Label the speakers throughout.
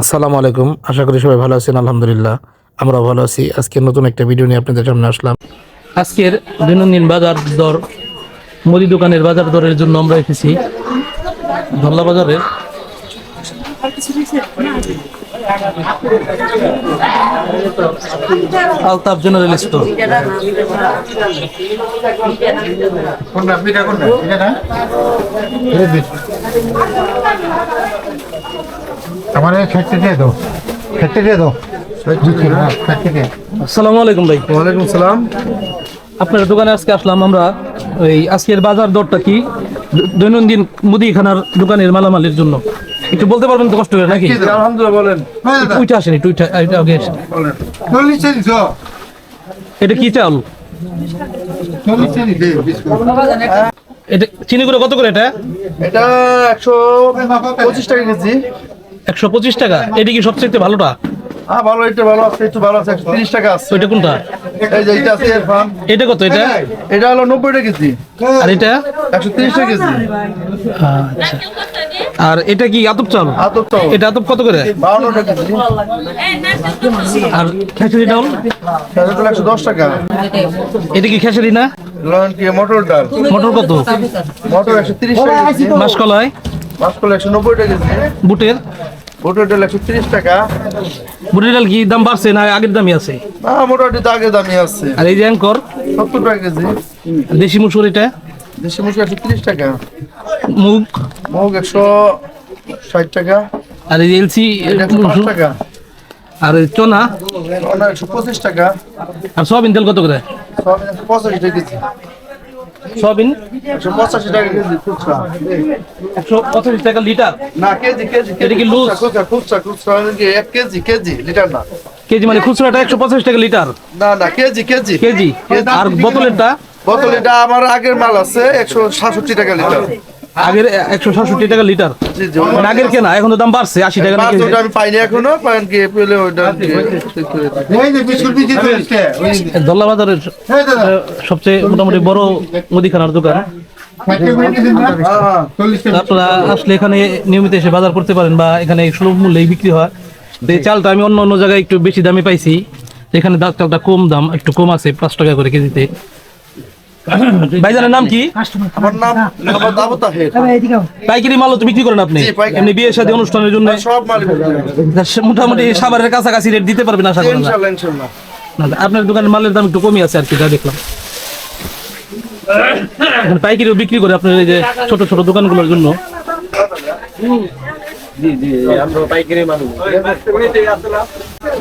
Speaker 1: আসসালামু আলাইকুম। আশা করি সবাই ভালো আছেন আলহামদুলিল্লাহ। আমরা ভালো আছি। আজকে নতুন একটা ভিডিও নিয়ে আপনাদের সামনে আসলাম।
Speaker 2: আজকের দৈনন্দিন বাজার দর মুদি দোকানের বাজার দরের জন্য আমরা এসেছি ধল্লা বাজারে। আলতাফ জেনারেল স্টোর
Speaker 3: আমার খেতে দিয়ে দাও। খেতে দিয়ে দাও।
Speaker 2: আসসালামু আলাইকুম ভাই।
Speaker 3: ওয়ালাইকুম সালাম।
Speaker 2: আপনার দোকানে আজকে আসলাম আমরা ওই আজকের বাজার দরটা কি? দৈনন্দিন মুদিখানার দোকানের মালামালের জন্য। একটু বলতে পারবেন তো কষ্ট করে নাকি?
Speaker 3: আলহামদুলিল্লাহ বলেন।
Speaker 2: উইটা আসেনি টুইটা এটা আগে কি চাল? এটা চিনি করে কত করে এটা?
Speaker 4: এটা একশো পঁচিশ টাকা কেজি।
Speaker 2: একশো পঁচিশ টাকা? এটা কি সবচেয়ে ভালোটা?
Speaker 4: হ্যাঁ ভালো এটা ভালো আছে একটু ভালো আছে একশো তিরিশ টাকা আছে।
Speaker 2: ওইটা কোনটা?
Speaker 4: এই যে এটা আছে ইরফান
Speaker 2: এটা কত এটা?
Speaker 4: এটা হলো নব্বই টাকা কেজি।
Speaker 2: আর এটা?
Speaker 4: একশো তিরিশ টাকা কেজি।
Speaker 2: আচ্ছা। আর এটা কি আতপ চাল?
Speaker 4: আতপ চাল।
Speaker 2: এটা আতপ কত করে?
Speaker 4: বাউন্ন টাকা কেজি।
Speaker 2: আর খেসারি ডাউল
Speaker 4: এটা হলো একশো দশ টাকা।
Speaker 2: এটা কি খেসারি না?
Speaker 4: মটর ডাল।
Speaker 2: মটর কত?
Speaker 4: মটর একশো তিরিশ টাকা
Speaker 2: মাসকলাই?
Speaker 4: মাসকলা একশো নব্বই টাকা কেজি।
Speaker 2: বুটের?
Speaker 4: মটর ডাল একশো তিরিশ টাকা।
Speaker 2: ডাল কি দাম বাড়ছে না আগের দামই আছে?
Speaker 4: না মোটামুটি তো আগে দামি আছে।
Speaker 2: আর এই যে অ্যাঙ্কর?
Speaker 4: সত্তর টাকা কেজি।
Speaker 2: দেশি মুসুর এটা?
Speaker 4: দেশি মুসুর একশো তিরিশ টাকা।
Speaker 2: মুগ?
Speaker 4: মুগ একশো ষাট টাকা।
Speaker 2: আর এই এলসি
Speaker 4: একশো টাকা।
Speaker 2: আর এই চনা?
Speaker 4: একশো পঁচিশ টাকা।
Speaker 2: আর সয়াবিন তেল কত করে?
Speaker 4: পঁচাশি টাকা
Speaker 2: সয়াবিন?
Speaker 4: একশো পঁচাশি টাকা কেজি খুচরা
Speaker 2: একশো পঁচাশি টাকা লিটার?
Speaker 4: না কেজি কেজি
Speaker 2: এটা কি লুজ?
Speaker 4: খুচরা খুচরা খুচরা মানে এক কেজি কেজি লিটার না।
Speaker 2: কেজি মানে খুচরাটা একশো পঁচাশি টাকা লিটার?
Speaker 4: না না কেজি কেজি।
Speaker 2: কেজি। আর বোতলেরটা?
Speaker 4: বোতলেরটা আমার আগের মাল আছে একশো সাতষট্টি টাকা লিটার।
Speaker 2: আগের একশো সাতষট্টি টাকা লিটার। মানে আগের কেনা এখন তো দাম বাড়ছে আশি টাকা
Speaker 4: আমি পাইনি এখনও কারণ কি
Speaker 3: বিস্কুট বিচি চল্লিশ টাকা
Speaker 2: দল্লা বাজারের আহ, সবচেয়ে মোটামুটি বড় মুদিখানার দোকান।
Speaker 4: হ্যাঁ হ্যাঁ
Speaker 2: আপনারা আসলে এখানে নিয়মিত এসে বাজার করতে পারেন বা এখানে সুলভ মূল্যেই বিক্রি হয়। তো এই চালটা আমি অন্য অন্য জায়গায় একটু বেশি দামে পাইছি। এখানে চালটা কম দাম একটু কম আছে পাঁচ টাকা করে কেজিতে। ভাইজানের নাম কি?
Speaker 4: আমার নাম মোহাম্মদ আবু তাহের।
Speaker 2: পাইকারি মালও তো বিক্রি করেন আপনি? এমনি বিয়ে শাদী অনুষ্ঠানের জন্য?
Speaker 4: সব মাল
Speaker 2: মোটামুটি কাছাকাছি রেট দিতে পারবেন আশা আপনার দোকানের মালের দাম একটু কমই আছে আর কি যা দেখলাম। পাইকারিও বিক্রি করে আপনার এই যে ছোট ছোট দোকানগুলোর জন্য।
Speaker 3: কত নি?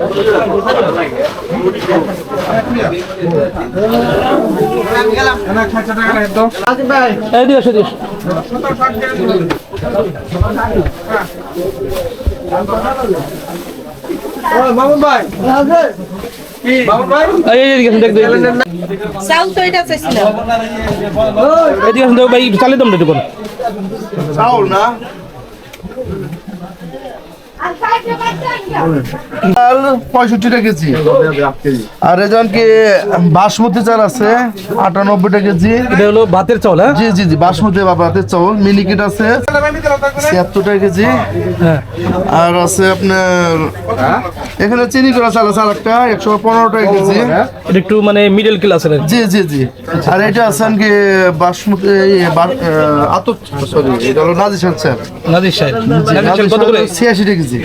Speaker 2: দেখ, ভাই চালের দামটা একটু
Speaker 4: চাউল না চাল পঁয়ষট্টি টাকা কেজি। আর এজন কি বাসমতি চাল আছে আটানব্বই টাকা কেজি।
Speaker 2: এটা হলো ভাতের চাউল হ্যাঁ?
Speaker 4: জি জি জি বাসমতি বাবাতে চাউল মিনিকেট আছে ছিয়াত্তর টাকা কেজি।
Speaker 2: হ্যাঁ।
Speaker 4: আর আছে আপনার এখানে চিনি করা চাল আছে আরেকটা একশো পনেরো টাকা কেজি
Speaker 2: একটু মানে মিডল ক্লাসের
Speaker 4: জি জি জি। আর এটা আছে কি বাসমতি আতপ সরি এটা হলো নাজির চাল।
Speaker 2: নাজির কত করে?
Speaker 4: ছিয়াশি টাকা কেজি।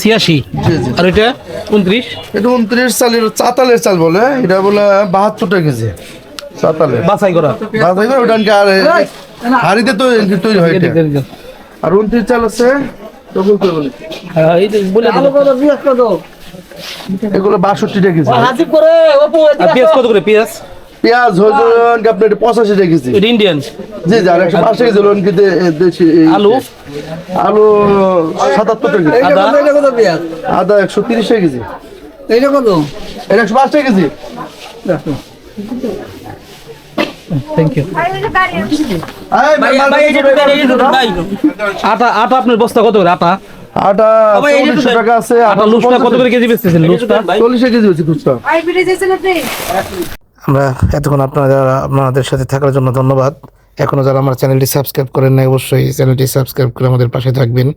Speaker 2: ছিয়াশি। আর এটা উনত্রিশ।
Speaker 4: এটা উনত্রিশ চালের চাতালের চাল বলে এটা বলে বাহাত্তর টাকা কেজি। চাতালের।
Speaker 2: বাছাই করা।
Speaker 4: বাজার করে ওটা আর হাড়িতে তো তৈরি হয়। আর উনত্রিশ চাল আছে তবুল করে বলি।
Speaker 2: হ্যাঁ।
Speaker 4: এগুলো বাষট্টি টাকা কেজি।
Speaker 2: পেঁয়াজ কত করে পেঁয়াজ?
Speaker 4: পেঁয়াজ হয়েছে আপনার পঁচাশি
Speaker 2: এটা ইন্ডিয়ান
Speaker 4: জি জি আর একশো পাঁচ টাকা কেজি হলো কি দেশি
Speaker 2: আলু?
Speaker 4: আলু সাতাত্তর টাকা কেজি।
Speaker 2: আদা?
Speaker 4: আদা একশো তিরিশ কেজি।
Speaker 5: এইটা কত?
Speaker 4: এটা একশো পাঁচ কেজি।
Speaker 2: থ্যাংক ইউ আটা আটা আপনার বস্তা কত করে আটা?
Speaker 4: আটা চল্লিশশো টাকা আছে
Speaker 2: আটা লুচটা কত করে কেজি বেচতেছেন লুচটা?
Speaker 4: চল্লিশে কেজি হচ্ছে খুচরা
Speaker 1: আমরা এতক্ষণ আপনারা যারা আপনাদের সাথে থাকার জন্য ধন্যবাদ। এখনও যারা আমার চ্যানেলটি সাবস্ক্রাইব করেন না অবশ্যই চ্যানেলটি সাবস্ক্রাইব করে আমাদের পাশে থাকবেন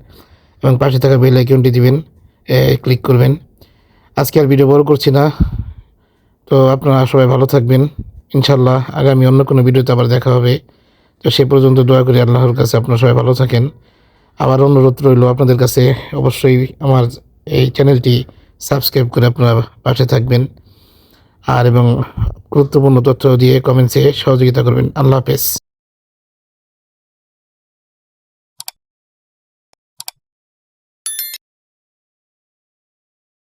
Speaker 1: এবং পাশে থাকা বেল আইকনটি দিবেন ক্লিক করবেন। আজকে আর ভিডিও বড় করছি না, তো আপনারা সবাই ভালো থাকবেন। ইনশাল্লাহ আগামী অন্য কোনো ভিডিওতে আবার দেখা হবে। তো সে পর্যন্ত দোয়া করি আল্লাহর কাছে আপনারা সবাই ভালো থাকেন। আবার অনুরোধ রইল আপনাদের কাছে, অবশ্যই আমার এই চ্যানেলটি সাবস্ক্রাইব করে আপনারা পাশে থাকবেন। আর এবং গুরুত্বপূর্ণ তথ্য দিয়ে কমেন্টসে সহযোগিতা করবেন। আল্লাহ হাফেজ।